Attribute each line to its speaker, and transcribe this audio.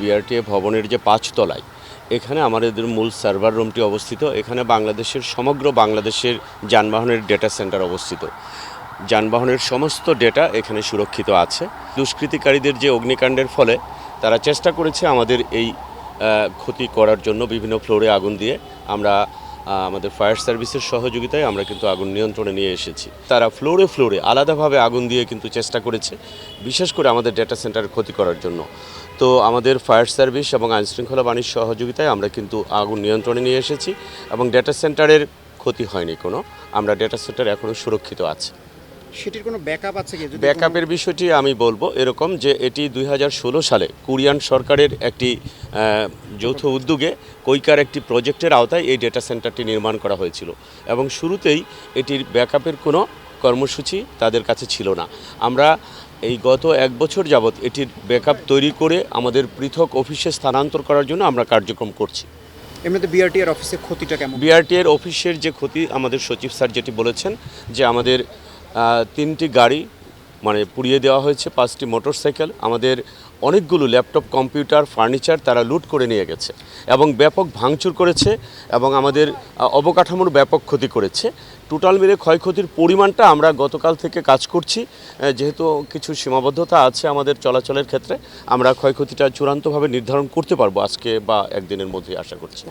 Speaker 1: BRTA ভবনের যে পাঁচতলায়, এখানে আমাদের মূল সার্ভার রুমটি অবস্থিত। এখানে বাংলাদেশের, সমগ্র বাংলাদেশের যানবাহনের ডেটা সেন্টার অবস্থিত। যানবাহনের সমস্ত ডেটা এখানে সুরক্ষিত আছে। দুষ্কৃতিকারীদের যে অগ্নিকাণ্ডের ফলে তারা চেষ্টা করেছে আমাদের এই ক্ষতি করার জন্য বিভিন্ন ফ্লোরে আগুন দিয়ে। আমরা আমাদের ফায়ার সার্ভিসের সহযোগিতায় আমরা কিন্তু আগুন নিয়ন্ত্রণে নিয়ে এসেছি। তারা ফ্লোরে ফ্লোরে আলাদাভাবে আগুন দিয়ে কিন্তু চেষ্টা করেছে, বিশেষ করে আমাদের ডেটা সেন্টারের ক্ষতি করার জন্য। তো আমাদের ফায়ার সার্ভিস এবং আইনশৃঙ্খলা বাণিজ্য সহযোগিতায় আমরা কিন্তু আগুন নিয়ন্ত্রণে নিয়ে এসেছি এবং ডেটা সেন্টারের ক্ষতি হয়নি কোনো। আমরা ডেটা সেন্টার এখনও সুরক্ষিত আছে।
Speaker 2: সেটির কোনো ব্যাকআপ আছে কি?
Speaker 1: ব্যাকআপের বিষয়টি আমি বলব এরকম যে এটি দুই হাজার ষোলো সালে কোরিয়ান সরকারের একটি যৌথ উদ্যোগে কৈকার একটি প্রজেক্টের আওতায় এই ডেটা সেন্টারটি নির্মাণ করা হয়েছিল। এবং শুরুতেই এটির ব্যাকআপের কোনো কর্মসূচি তাদের কাছে ছিল না। আমরা এই গত এক বছর যাবৎ এটির ব্যাকআপ তৈরি করে আমাদের পৃথক অফিসে স্থানান্তর করার জন্য আমরা কার্যক্রম করছি।
Speaker 2: এমনিতে বিআরটিআর অফিসের অফিসে ক্ষতিটা কেমন?
Speaker 1: বিআরটি এর অফিসের যে ক্ষতি আমাদের সচিব স্যার যেটি বলেছেন যে আমাদের তিনটি গাড়ি মানে পুড়িয়ে দেওয়া হয়েছে, পাঁচটি মোটরসাইকেল। আমাদের অনেকগুলো ল্যাপটপ, কম্পিউটার, ফার্নিচার তারা লুট করে নিয়ে গেছে এবং ব্যাপক ভাঙচুর করেছে এবং আমাদের অবকাঠামোর ব্যাপক ক্ষতি করেছে। টোটাল মিলে ক্ষয়ক্ষতির পরিমাণটা আমরা গতকাল থেকে কাজ করছি। যেহেতু কিছু সীমাবদ্ধতা আছে আমাদের চলাচলের ক্ষেত্রে, আমরা ক্ষয়ক্ষতিটা চূড়ান্তভাবে নির্ধারণ করতে পারব আজকে বা একদিনের মধ্যেই আশা করছি।